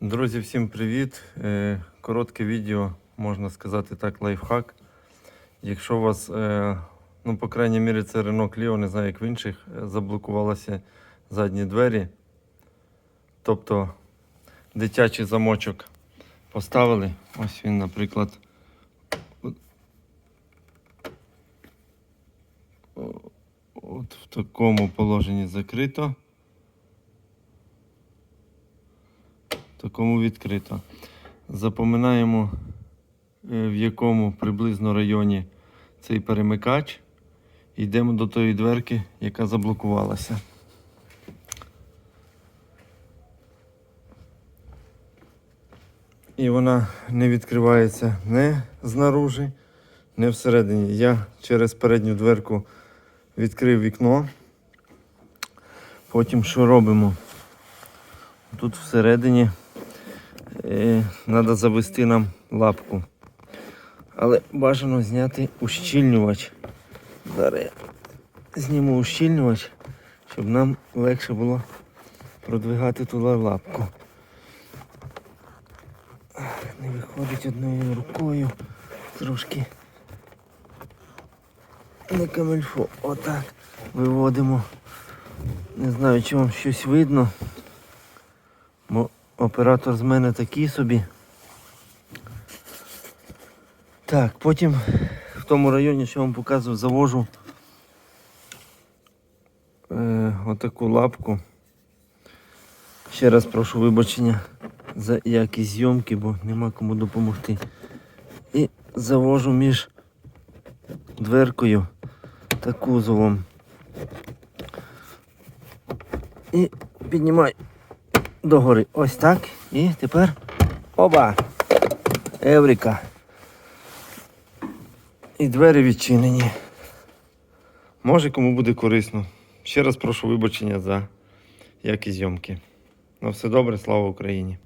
Друзі, всім привіт! Е, Коротке відео, можна сказати так, лайфхак. Якщо у вас, е, ну, по крайній мірі, це Renault Clio, не знаю, як в інших, е, заблокувалися задні двері. Тобто дитячий замочок поставили. Ось він, наприклад. От в такому положенні закрито. Такому відкрито. Запоминаємо, е, в якому приблизно районі цей перемикач. Йдемо до тої дверки, яка заблокувалася. І вона не відкривається не знаружи, не всередині. Я через передню дверку відкрив вікно. Потім що робимо? Тут всередині треба завести нам лапку. Але бажано зняти ущільнювач. Зараз я зніму ущільнювач, щоб нам легше було продвигати туди лапку. Не виходить одною рукою. Трошки не камельфо. Отак виводимо. Не знаю, чи вам щось видно. Оператор з мене такий собі. Так, потім в тому районі, що я вам показував, завожу е, отаку лапку. Ще раз прошу вибачення за якість зйомки, бо нема кому допомогти. І завожу між дверкою та кузовом. І піднімаю догори. Ось так. І тепер оба! Еврика. І двері відчинені. Може кому буде корисно. Ще раз прошу вибачення за якість зйомки. На все добре, слава Україні!